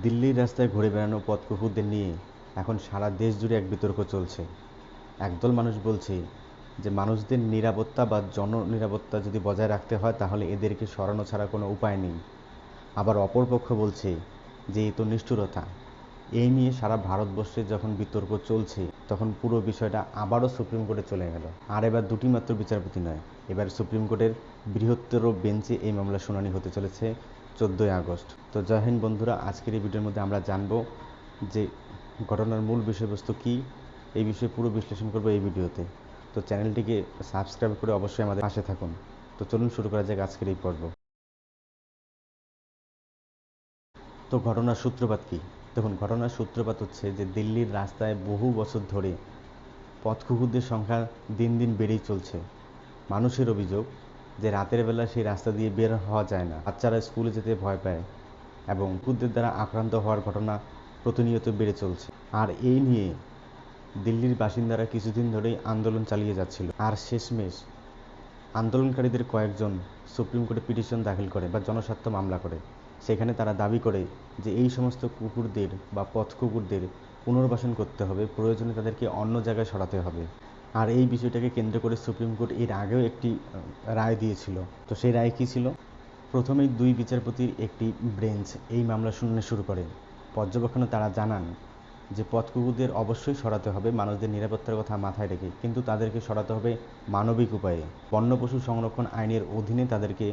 দিল্লির রাস্তায় ঘুরে বেড়ানো পথ কুকুরদের নিয়ে এখন সারা দেশ জুড়ে এক বিতর্ক চলছে। একদল মানুষ বলছে যে, মানুষদের নিরাপত্তা বা জননিরাপত্তা যদি বজায় রাখতে হয়, তাহলে এদেরকে সরানো ছাড়া কোনো উপায় নেই। আবার অপরপক্ষ বলছে যে, এ তো নিষ্ঠুরতা। এই নিয়ে সারা ভারতবর্ষে যখন বিতর্ক চলছে, তখন পুরো বিষয়টা আবারও সুপ্রিম কোর্টে চলে গেল। আর এবার দুটি মাত্র বিচারপতি নয়, এবার সুপ্রিম কোর্টের বৃহত্তর বেঞ্চে এই মামলার শুনানি হতে চলেছে। চোদ্দোই আগস্ট। তো জয় বন্ধুরা, আজকের এই ভিডিওর মধ্যে আমরা জানব যে ঘটনার মূল বিষয়বস্তু কী, এই বিষয়ে পুরো বিশ্লেষণ করব এই ভিডিওতে। তো চ্যানেলটিকে সাবস্ক্রাইব করে অবশ্যই আমাদের পাশে থাকুন। তো চলুন শুরু করা যাক আজকের এই পর্ব। তো ঘটনার সূত্রপাত কী? দেখুন, ঘটনার সূত্রপাত হচ্ছে যে দিল্লির রাস্তায় বহু বছর ধরে পথ কুকুরদের সংখ্যা দিন দিন বেড়েই চলছে। মানুষের অভিযোগ যে রাতের বেলা সেই রাস্তা দিয়ে বের হওয়া যায় না। বাচ্চারা স্কুলে যেতে ভয় পায় এবং কুকুরদের দ্বারা আক্রান্ত হওয়ার ঘটনা প্রতিনিয়ত বেড়ে চলছে। আর এই নিয়ে দিল্লির বাসিন্দারা কিছুদিন ধরেই আন্দোলন চালিয়ে যাচ্ছিল। আর শেষমেশ আন্দোলনকারীদের কয়েকজন সুপ্রিম কোর্টে পিটিশন দাখিল করে বা জনস্বার্থ মামলা করে। সেখানে তারা দাবি করে যে এই সমস্ত কুকুরদের বা পথ কুকুরদের পুনর্বাসন করতে হবে, প্রয়োজনে তাদেরকে অন্য জায়গায় সরাতে হবে। আর এই বিষয়টাকে কেন্দ্র করে সুপ্রিম কোর্ট এর আগেও একটি রায় দিয়েছিল। তো সেই রায় কী ছিল? প্রথমেই দুই বিচারপতির একটি বেঞ্চ এই মামলা শুনানি শুরু করে পর্যবেক্ষণে তারা জানান যে পথ কুকুরদের অবশ্যই সরাতে হবে মানুষদের নিরাপত্তার কথা মাথায় রেখে, কিন্তু তাদেরকে সরাতে হবে মানবিক উপায়ে। বন্য পশু সংরক্ষণ আইনের অধীনে তাদেরকে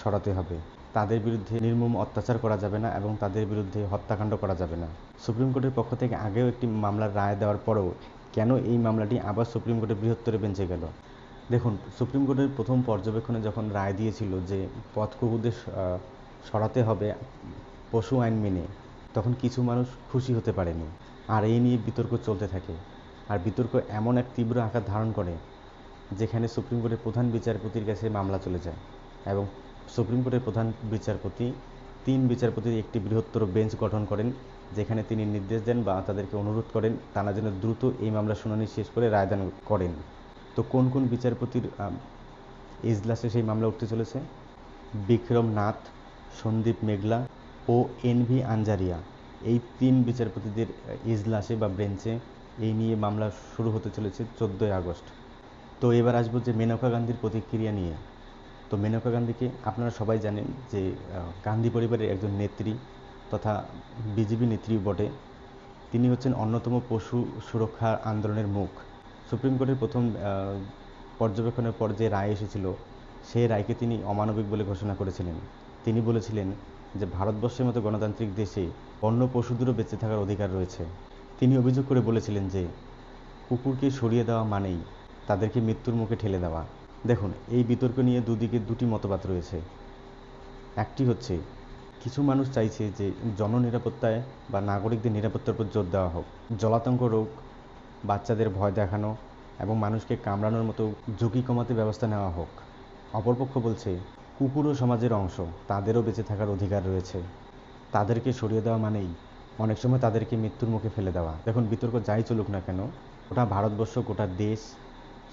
সরাতে হবে। তাদের বিরুদ্ধে নির্মম অত্যাচার করা যাবে না এবং তাদের বিরুদ্ধে হত্যাকাণ্ড করা যাবে না। সুপ্রিম কোর্টের পক্ষ থেকে আগেও একটি মামলার রায় দেওয়ার পরেও কেন এই মামলাটি আবার সুপ্রিম কোর্টের বৃহত্তর বেঞ্চে গেল? দেখুন, সুপ্রিম কোর্টের প্রথম পর্যবেক্ষণে যখন রায় দিয়েছিল যে পথ কুকুরদের সরাতে হবে পশু আইন মেনে, তখন কিছু মানুষ খুশি হতে পারেনি। আর এই নিয়ে বিতর্ক চলতে থাকে। আর বিতর্ক এমন এক তীব্র আকার ধারণ করে যেখানে সুপ্রিম কোর্টের প্রধান বিচারপতির কাছে মামলা চলে যায় এবং সুপ্রিম কোর্টের প্রধান বিচারপতি তিন বিচারপতির একটি বৃহত্তর বেঞ্চ গঠন করেন যেখানে তিনি নির্দেশ দেন বা তাদেরকে অনুরোধ করেন তারা যেন দ্রুত এই মামলা শুনানি শেষ করে রায়দান করেন। তো কোন কোন বিচারপতির আম, এজলাসে সেই মামলা উঠতে চলেছে? বিক্রম নাথ সন্দীপ মেঘলা ও এন ভি আঞ্জারিয়া। এই তিন বিচারপতিদের আহ, এজলাসে বা বেঞ্চে এই নিয়ে মামলা শুরু হতে চলেছে চোদ্দোই আগস্ট। তো এবার আসব যে মেনকা গান্ধীর প্রতিক্রিয়া নিয়ে। তো মেনকা গান্ধীকে আপনারা সবাই জানেন যে গান্ধী পরিবারের একজন নেত্রী তথা বিজেপি নেত্রী বটে। তিনি হচ্ছেন অন্যতম পশু সুরক্ষা আন্দোলনের মুখ। সুপ্রিম কোর্টের প্রথম পর্যবেক্ষণের পর যে রায় এসেছিল, সেই রায়কে তিনি অমানবিক বলে ঘোষণা করেছিলেন। তিনি বলেছিলেন যে, ভারতবর্ষের মতো গণতান্ত্রিক দেশে অন্য পশুদেরও বেঁচে থাকার অধিকার রয়েছে। তিনি অভিযোগ করে বলেছিলেন যে, কুকুরকে সরিয়ে দেওয়া মানেই তাদেরকে মৃত্যুর মুখে ঠেলে দেওয়া। দেখুন, এই বিতর্ক নিয়ে দুদিকে দুটি মতবাদ রয়েছে। একটি হচ্ছে, কিছু মানুষ চাইছে যে জননিরাপত্তায় বা নাগরিকদের নিরাপত্তার উপর জোর দেওয়া হোক। জলাতঙ্ক রোগ, বাচ্চাদের ভয় দেখানো এবং মানুষকে কামড়ানোর মতো ঝুঁকি কমাতে ব্যবস্থা নেওয়া হোক। অপরপক্ষ বলছে কুকুরও সমাজের অংশ, তাদেরও বেঁচে থাকার অধিকার রয়েছে। তাদেরকে সরিয়ে দেওয়া মানেই অনেক সময় তাদেরকে মৃত্যুর মুখে ফেলে দেওয়া। দেখুন, বিতর্ক যাই চলুক না কেন ওটা ভারতবর্ষ, গোটা দেশ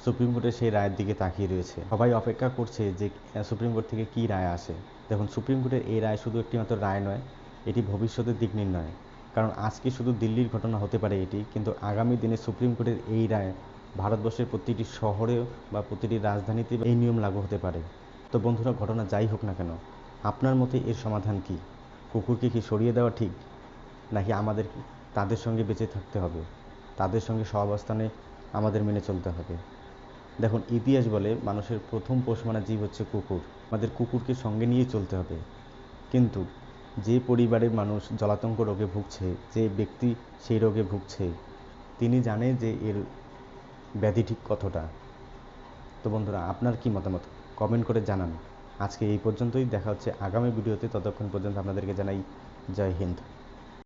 সুপ্রিম কোর্টের সেই রায়ের দিকে তাকিয়ে রয়েছে। সবাই অপেক্ষা করছে যে সুপ্রিম কোর্ট থেকে কি রায় আসে। দেখুন, সুপ্রিম কোর্টের এই রায় শুধু একটি মাত্র রায় নয়, এটি ভবিষ্যতের দিক নির্ণয়। কারণ আজকে শুধু দিল্লির ঘটনা হতে পারে এটি, কিন্তু আগামী দিনে সুপ্রিম কোর্টের এই রায় ভারতবর্ষের প্রতিটি শহরে বা প্রতিটি রাজধানীতে এই নিয়ম লাগু হতে পারে। তো বন্ধুরা, ঘটনা যাই হোক না কেন, আপনার মতে এর সমাধান কি? কুকুরকে কি সরিয়ে দেওয়া ঠিক, নাকি আমাদের, তাদের সঙ্গে বেঁচে থাকতে হবে? তাদের সঙ্গে সহাবস্থানে আমাদের মেনে চলতে হবে। দেখুন, ইতিহাস বলে মানুষের প্রথম পোষ মানা জীব হচ্ছে কুকুর। আমাদের কুকুরকে সঙ্গে নিয়ে চলতে হবে। কিন্তু যে পরিবারের মানুষ জলাতঙ্ক রোগে ভুগছে, যে ব্যক্তি সেই রোগে ভুগছে, তিনি জানে যে এর ব্যাধি ঠিক কতটা। তো বন্ধুরা, আপনার কি মতামত? কমেন্ট করে জানান। আজকে এই পর্যন্তই। দেখা হচ্ছে আগামী ভিডিওতে। ততক্ষণ পর্যন্ত আপনাদেরকে জানাই জয় হিন্দ।